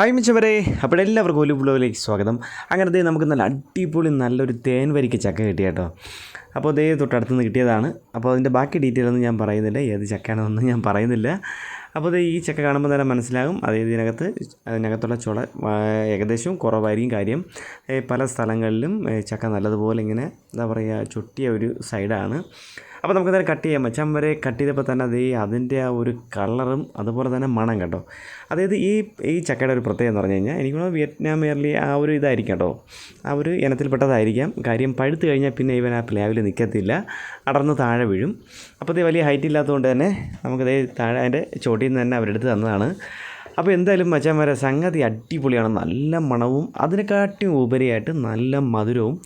Hi മിച്ചവരെ അപ്പോൾ എല്ലാവർക്കും ഒരു ബ്ലോഗിലേക്ക് സ്വാഗതം. അങ്ങനത്തെ നമുക്ക് നല്ല അടിപൊളി നല്ലൊരു തേൻ വരിക്ക് ചക്ക കിട്ടി കേട്ടോ. അപ്പോൾ ദേ തൊട്ടടുത്ത് നിന്ന് കിട്ടിയതാണ്. അപ്പോൾ അതിന്റെ ബാക്കി ഡീറ്റെയിൽ ഒന്നും ഞാൻ പറയുന്നില്ല. ഏത് ചക്കയാണെന്നൊന്നും ഞാൻ പറയുന്നില്ല. അപ്പോൾ ഈ ചക്ക കാണുമ്പോൾ തന്നെ മനസ്സിലാകും. അതായത് ഇതിനകത്ത് അതിനകത്തുള്ള ചുള ഏകദേശം കുറവായിരിക്കും കാര്യം. പല സ്ഥലങ്ങളിലും ചക്ക നല്ലതുപോലെ ഇങ്ങനെ എന്താ പറയുക ചുട്ടിയ ഒരു സൈഡാണ് അപ്പോൾ നമുക്ക് തന്നെ കട്ട് ചെയ്യാം. മച്ചം വരെ കട്ട് ചെയ്തപ്പോൾ തന്നെ അത് അതിന്റെ ആ ഒരു കളറും അതുപോലെ തന്നെ മണം കേട്ടോ അതായത് ഈ ഈ ചക്കയുടെ ഒരു പ്രത്യേകത എന്ന് പറഞ്ഞു കഴിഞ്ഞാൽ എനിക്ക് തോന്നുന്നു വിയറ്റ്നാം എയർലി ആ ഒരു ഇതായിരിക്കും കേട്ടോ. ആ ഒരു ഇനത്തിൽപ്പെട്ടതായിരിക്കാം. കാര്യം പഴുത്ത് കഴിഞ്ഞാൽ പിന്നെ ഇവൻ ആ പ്ലാവിൽ നിൽക്കത്തില്ല അടർന്ന് താഴെ വീഴും. അപ്പോൾ ഇത് വലിയ ഹൈറ്റ് ഇല്ലാത്തതുകൊണ്ട് തന്നെ നമുക്കത് താഴെ അതിന്റെ ചോട്ടിൽ നിന്ന് തന്നെ അവരെടുത്ത് തന്നതാണ്. അപ്പോൾ എന്തായാലും മച്ചാന്മാരെ സംഗതി അടിപൊളിയാണ്. നല്ല മണവും അതിനെക്കാട്ടിയും ഉപരിയായിട്ട് നല്ല മധുരവും.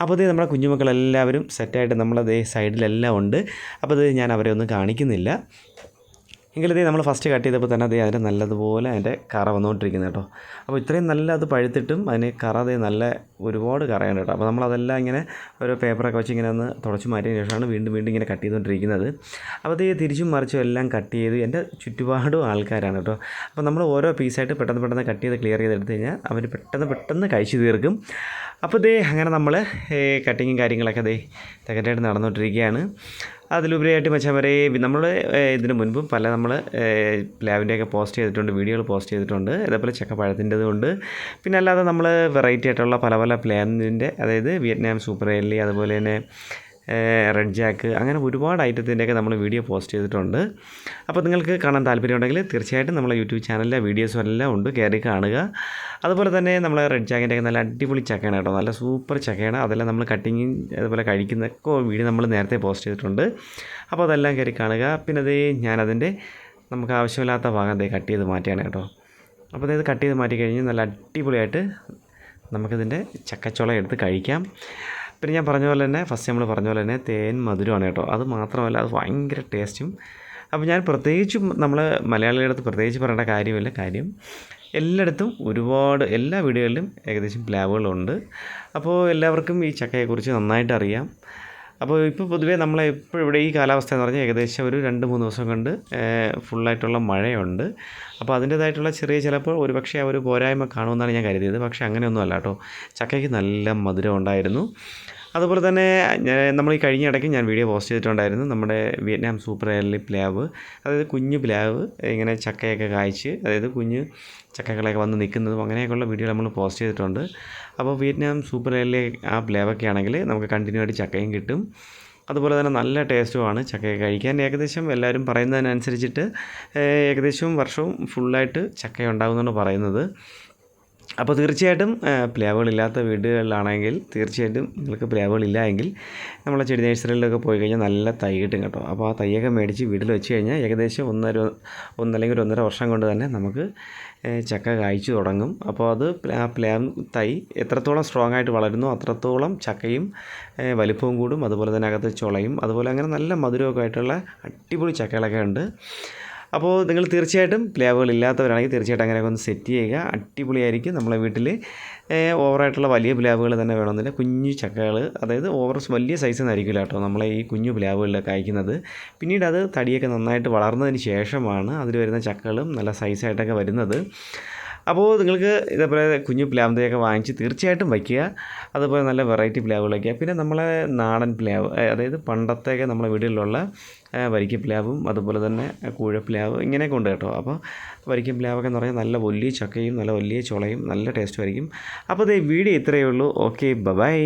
അപ്പോൾ അതേ നമ്മുടെ കുഞ്ഞുമക്കളെല്ലാവരും സെറ്റായിട്ട് നമ്മളതേ സൈഡിലെല്ലാം ഉണ്ട്. അപ്പോൾ അത് ഞാൻ അവരെ ഒന്നും കാണിക്കുന്നില്ല. എങ്കിലിതേ നമ്മൾ ഫസ്റ്റ് കട്ട് ചെയ്തപ്പോൾ തന്നെ അതേ അതിന്റെ നല്ലതുപോലെ അതിന്റെ കറ വന്നുകൊണ്ടിരിക്കുന്നത് കേട്ടോ. അപ്പോൾ ഇത്രയും നല്ല അത് പഴുത്തിട്ടും അതിന് കറ അതേ നല്ല ഒരുപാട് കറയുണ്ട് കേട്ടോ. അപ്പോൾ നമ്മളതെല്ലാം ഇങ്ങനെ ഓരോ പേപ്പറൊക്കെ വെച്ച് ഇങ്ങനെ ഒന്ന് തുടച്ച് മാറ്റിയതിന് ശേഷമാണ് വീണ്ടും വീണ്ടും ഇങ്ങനെ കട്ട് ചെയ്തുകൊണ്ടിരിക്കുന്നത്. അപ്പോൾ അതേ തിരിച്ചും മറിച്ചും എല്ലാം കട്ട് ചെയ്ത് എന്റെ ചുറ്റുപാടും ആൾക്കാരാണ് കേട്ടോ. അപ്പോൾ നമ്മൾ ഓരോ പീസായിട്ട് പെട്ടെന്ന് പെട്ടെന്ന് കട്ട് ചെയ്ത് ക്ലിയർ ചെയ്ത് എടുത്തു കഴിഞ്ഞാൽ അവർ പെട്ടെന്ന് പെട്ടെന്ന് കഴിച്ചു തീർക്കും. അപ്പോൾ ഇതേ അങ്ങനെ നമ്മൾ കട്ടിങ്ങും കാര്യങ്ങളൊക്കെ അതേ തികറ്റായിട്ട് നടന്നുകൊണ്ടിരിക്കുകയാണ്. അതിലുപരിയായിട്ട് മച്ചാൻ വരെ നമ്മൾ ഇതിന് മുൻപും പല നമ്മൾ പ്ലാവിന്റെയൊക്കെ പോസ്റ്റ് ചെയ്തിട്ടുണ്ട് വീഡിയോകൾ പോസ്റ്റ് ചെയ്തിട്ടുണ്ട്. അതേപോലെ ചക്കപ്പഴത്തിന്റെതും ഉണ്ട്. പിന്നെ അല്ലാതെ നമ്മൾ വെറൈറ്റി ആയിട്ടുള്ള പല പല പ്ലാനിന്റെ അതായത് വിയറ്റ്നാം സൂപ്പർ എല്ലി അതുപോലെ തന്നെ റെഡ് ജാക്ക് അങ്ങനെ ഒരുപാട് ഐറ്റത്തിന്റെയൊക്കെ നമ്മൾ വീഡിയോ പോസ്റ്റ് ചെയ്തിട്ടുണ്ട്. അപ്പോൾ നിങ്ങൾക്ക് കാണാൻ താല്പര്യമുണ്ടെങ്കിൽ തീർച്ചയായിട്ടും നമ്മളെ യൂട്യൂബ് ചാനലിലെ വീഡിയോസും എല്ലാം ഉണ്ട് കയറി കാണുക. അതുപോലെ തന്നെ നമ്മൾ റെഡ് ജാക്കിന്റെയൊക്കെ നല്ല അടിപൊളി ചക്കയാണ് കേട്ടോ നല്ല സൂപ്പർ ചക്കയാണ്. അതെല്ലാം നമ്മൾ കട്ടിങ് അതുപോലെ കഴിക്കുന്നൊക്കെ വീഡിയോ നമ്മൾ നേരത്തെ പോസ്റ്റ് ചെയ്തിട്ടുണ്ട്. അപ്പോൾ അതെല്ലാം കയറി കാണുക. പിന്നെ അതേ ഞാനതിന്റെ നമുക്ക് ആവശ്യമില്ലാത്ത ഭാഗം അതേ കട്ട് ചെയ്ത് മാറ്റിയാണ് കേട്ടോ. അപ്പോൾ അതായത് കട്ട് ചെയ്ത് മാറ്റി കഴിഞ്ഞ് നല്ല അടിപൊളിയായിട്ട് നമുക്കിതിന്റെ ചക്കച്ചുള എടുത്ത് കഴിക്കാം. പിന്നെ ഞാൻ പറഞ്ഞ പോലെ തന്നെ ഫസ്റ്റ് നമ്മൾ പറഞ്ഞ പോലെ തന്നെ തേൻ മധുരമാണ് കേട്ടോ. അത് മാത്രമല്ല അത് ഭയങ്കര ടേസ്റ്റും അപ്പോൾ ഞാൻ പ്രത്യേകിച്ചും നമ്മൾ മലയാളികളുടെ അടുത്ത് പ്രത്യേകിച്ച് പറയേണ്ട കാര്യമില്ല. കാര്യം എല്ലായിടത്തും ഒരുപാട് എല്ലാ വീടുകളിലും ഏകദേശം പ്ലാവുകളുണ്ട്. അപ്പോൾ എല്ലാവർക്കും ഈ ചക്കയെക്കുറിച്ച് നന്നായിട്ട് അറിയാം. അപ്പോൾ ഇപ്പോൾ പൊതുവേ നമ്മളെ ഇപ്പോൾ ഇവിടെ ഈ കാലാവസ്ഥ എന്ന് പറഞ്ഞാൽ ഏകദേശം ഒരു രണ്ട് മൂന്ന് ദിവസം കൊണ്ട് ഫുള്ളായിട്ടുള്ള മഴയുണ്ട്. അപ്പോൾ അതിന്റേതായിട്ടുള്ള ചെറിയ ചിലപ്പോൾ ഒരു പക്ഷേ ആ ഒരു പോരായ്മ കാണുമെന്നാണ് ഞാൻ കരുതിയത്. പക്ഷേ അങ്ങനെയൊന്നും അല്ല കേട്ടോ. ചക്കയ്ക്ക് നല്ല മധുരം ഉണ്ടായിരുന്നു. അതുപോലെ തന്നെ നമ്മൾ ഈ കഴിഞ്ഞ ഇടയ്ക്ക് ഞാൻ വീഡിയോ പോസ്റ്റ് ചെയ്തിട്ടുണ്ടായിരുന്നു നമ്മുടെ വിയറ്റ്നാം സൂപ്പർ എയർലി പ്ലാവ്. അതായത് കുഞ്ഞു പ്ലാവ് ഇങ്ങനെ ചക്കയൊക്കെ കായ്ച്ച് അതായത് കുഞ്ഞ് ചക്കകളൊക്കെ വന്ന് നിൽക്കുന്നതും അങ്ങനെയൊക്കെയുള്ള വീഡിയോ നമ്മൾ പോസ്റ്റ് ചെയ്തിട്ടുണ്ട്. അപ്പോൾ വിയറ്റ്നാം സൂപ്പർ എയർലി ആ പ്ലാവൊക്കെ ആണെങ്കിൽ നമുക്ക് കണ്ടിന്യൂ ആയിട്ട് ചക്കയും കിട്ടും. അതുപോലെ തന്നെ നല്ല ടേസ്റ്റുമാണ് ചക്കയൊക്കെ കഴിക്കാൻ. ഏകദേശം എല്ലാവരും പറയുന്നതിനനുസരിച്ചിട്ട് ഏകദേശം വർഷവും ഫുള്ളായിട്ട് ചക്ക ഉണ്ടാകുമെന്നാണ് പറയുന്നത്. അപ്പോൾ തീർച്ചയായിട്ടും പ്ലാവുകളില്ലാത്ത വീടുകളിലാണെങ്കിൽ തീർച്ചയായിട്ടും നിങ്ങൾക്ക് പ്ലാവുകളില്ല എങ്കിൽ നമ്മളെ ചെടി നേഴ്സറിയിലൊക്കെ പോയി കഴിഞ്ഞാൽ നല്ല തൈ കിട്ടും കേട്ടോ. അപ്പോൾ ആ തൈയൊക്കെ മേടിച്ച് വീട്ടിൽ വെച്ച് കഴിഞ്ഞാൽ ഏകദേശം ഒന്നര ഒന്നല്ലെങ്കിൽ ഒന്നര വർഷം കൊണ്ട് തന്നെ നമുക്ക് ചക്ക കായ്ച്ചു തുടങ്ങും. അപ്പോൾ അത് ആ പ്ലാവ് തൈ എത്രത്തോളം സ്ട്രോങ് ആയിട്ട് വളരുന്നു അത്രത്തോളം ചക്കയും വലിപ്പവും കൂടും. അതുപോലെ തന്നെ അകത്ത് ചുളയും അതുപോലെ അങ്ങനെ നല്ല മധുരമൊക്കെ ആയിട്ടുള്ള അടിപൊളി ചക്കകളൊക്കെ ഉണ്ട്. അപ്പോൾ നിങ്ങൾ തീർച്ചയായിട്ടും പ്ലാവുകൾ ഇല്ലാത്തവരാണെങ്കിൽ തീർച്ചയായിട്ടും അങ്ങനെയൊക്കെ ഒന്ന് സെറ്റ് ചെയ്യുക. അടിപൊളിയായിരിക്കും നമ്മളെ വീട്ടിൽ ഓവറായിട്ടുള്ള വലിയ പ്ലാവുകൾ തന്നെ വേണമെന്നില്ല. കുഞ്ഞു ചക്കകൾ അതായത് ഓവർ വലിയ സൈസ് ആയിരിക്കില്ല കേട്ടോ നമ്മളെ ഈ കുഞ്ഞു പ്ലാവുകളിലൊക്കെ അയക്കുന്നത്. പിന്നീട് അത് തടിയൊക്കെ നന്നായിട്ട് വളർന്നതിന് ശേഷമാണ് അതിൽ വരുന്ന ചക്കകളും നല്ല സൈസായിട്ടൊക്കെ വരുന്നത്. അപ്പോൾ നിങ്ങൾക്ക് ഇതേപോലെ കുഞ്ഞു പ്ലാവിന്റെയൊക്കെ വാങ്ങിച്ച് തീർച്ചയായിട്ടും വയ്ക്കുക. അതുപോലെ നല്ല വെറൈറ്റി പ്ലാവുകൾ വയ്ക്കുക പിന്നെ നമ്മളെ നാടൻ പ്ലാവ് അതായത് പണ്ടത്തെയൊക്കെ നമ്മളെ വീടുകളിലുള്ള വരിക്ക പ്ലാവും അതുപോലെ തന്നെ കൂഴപ്ലാവ് ഇങ്ങനെയൊക്കെ ഉണ്ട് കേട്ടോ. അപ്പോൾ വരിക്ക പ്ലാവൊക്കെ എന്ന് പറഞ്ഞാൽ നല്ല വലിയ ചക്കയും നല്ല വലിയ ചുളയും നല്ല ടേസ്റ്റും ആയിരിക്കും. അപ്പോൾ ഇതേ വീഡിയോ ഇത്രയേ ഉള്ളൂ. Okay bye